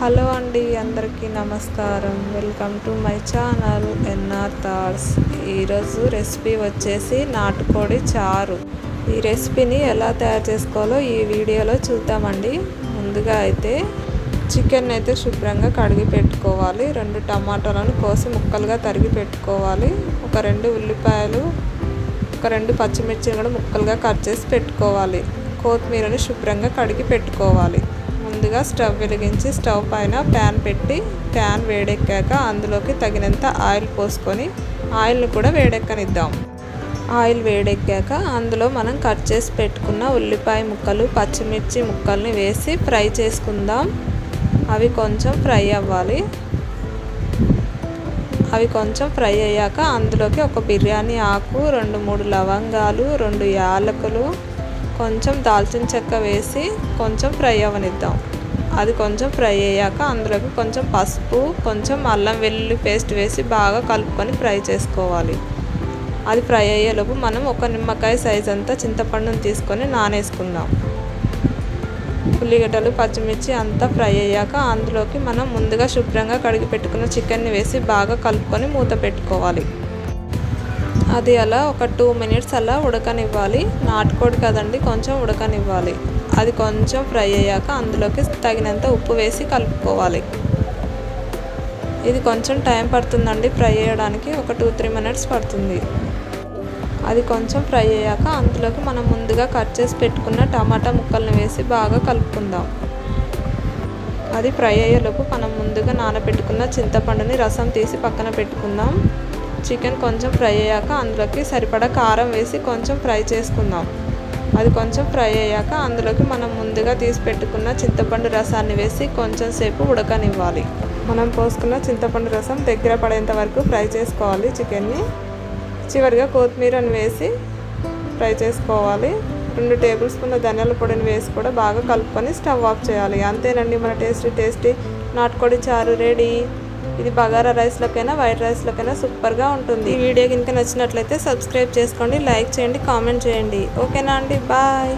Hello అండి అందరికీ నమస్కారం. Welcome to my channel N R thoughts. ఈరోజు రెసిపీ వచ్చేసి నాటుకోడి చారు. ఈ రెసిపీని ఎలా తయారు చేసుకోవాలో ఈ వీడియోలో చూద్దామండి. ముందుగా అయితే చికెన్ అయితే శుభ్రంగా కడిగి పెట్టుకోవాలి. రెండు టమాటాలను కోసి ముక్కలుగా తరిగి పెట్టుకోవాలి. ఒక రెండు ఉల్లిపాయలు ఒక రెండు పచ్చిమిర్చిని కూడా ముక్కలుగా కట్ చేసి పెట్టుకోవాలి. కొత్తిమీరని శుభ్రంగా కడిగి పెట్టుకోవాలి. ముందుగా స్టవ్ వెలిగించి స్టవ్ పైన ప్యాన్ పెట్టి ప్యాన్ వేడెక్కాక అందులోకి తగినంత ఆయిల్ పోసుకొని ఆయిల్ని కూడా వేడెక్కనిద్దాం. ఆయిల్ వేడెక్కాక అందులో మనం కట్ చేసి పెట్టుకున్న ఉల్లిపాయ ముక్కలు పచ్చిమిర్చి ముక్కల్ని వేసి ఫ్రై చేసుకుందాం. అవి కొంచెం ఫ్రై అవ్వాలి. అవి కొంచెం ఫ్రై అయ్యాక అందులోకి ఒక బిర్యానీ ఆకు రెండు మూడు లవంగాలు రెండు యాలకులు కొంచెం దాల్చిన చెక్క వేసి కొంచెం ఫ్రై అవ్వనిద్దాం. అది కొంచెం ఫ్రై అయ్యాక అందులోకి కొంచెం పసుపు కొంచెం అల్లం వెల్లుల్లి పేస్ట్ వేసి బాగా కలుపుకొని ఫ్రై చేసుకోవాలి. అది ఫ్రై అయ్యేలోపు మనం ఒక నిమ్మకాయ సైజ్ అంతా చింతపండును తీసుకొని నానేసుకుందాం. ఉల్లిగడ్డలు పచ్చిమిర్చి అంతా ఫ్రై అయ్యాక అందులోకి మనం ముందుగా శుభ్రంగా కడిగి పెట్టుకున్న చికెన్ని వేసి బాగా కలుపుకొని మూత పెట్టుకోవాలి. అది అలా ఒక టూ మినిట్స్ అలా ఉడకనివ్వాలి. నాటుకోడి కదండి కొంచెం ఉడకనివ్వాలి. అది కొంచెం ఫ్రై అయ్యాక అందులోకి తగినంత ఉప్పు వేసి కలుపుకోవాలి. ఇది కొంచెం టైం పడుతుందండి ఫ్రై అయ్యడానికి ఒక టూ త్రీ మినిట్స్ పడుతుంది. అది కొంచెం ఫ్రై అయ్యాక అందులోకి మనం ముందుగా కట్ చేసి పెట్టుకున్న టమాటా ముక్కల్ని వేసి బాగా కలుపుకుందాం. అది ఫ్రై అయ్యేలోపు మనం ముందుగా నానబెట్టుకున్న చింతపండుని రసం తీసి పక్కన పెట్టుకుందాం. చికెన్ కొంచెం ఫ్రై అయ్యాక అందులోకి సరిపడా కారం వేసి కొంచెం ఫ్రై చేసుకుందాం. అది కొంచెం ఫ్రై అయ్యాక అందులోకి మనం ముందుగా తీసి పెట్టుకున్న చింతపండు రసాన్ని వేసి కొంచెం సేపు ఉడకనివ్వాలి. మనం పోసుకున్న చింతపండు రసం దగ్గర పడేంత వరకు ఫ్రై చేసుకోవాలి చికెన్ని. చివరిగా కొత్తిమీరని వేసి ఫ్రై చేసుకోవాలి. రెండు టేబుల్ స్పూన్ల ధనియాల పొడిని వేసి కూడా బాగా కలుపుకొని స్టవ్ ఆఫ్ చేయాలి. అంతేనండి మన టేస్టీ టేస్టీ. నాటుకోడి చారు రెడీ. ఇది బగారా రైస్లోకైనా వైట్ రైస్లోకైనా సూపర్గా ఉంటుంది. ఈ వీడియో కనుక నచ్చినట్లయితే సబ్స్క్రైబ్ చేసుకోండి లైక్ చేయండి కామెంట్ చేయండి. ఓకేనా అండి? బాయ్.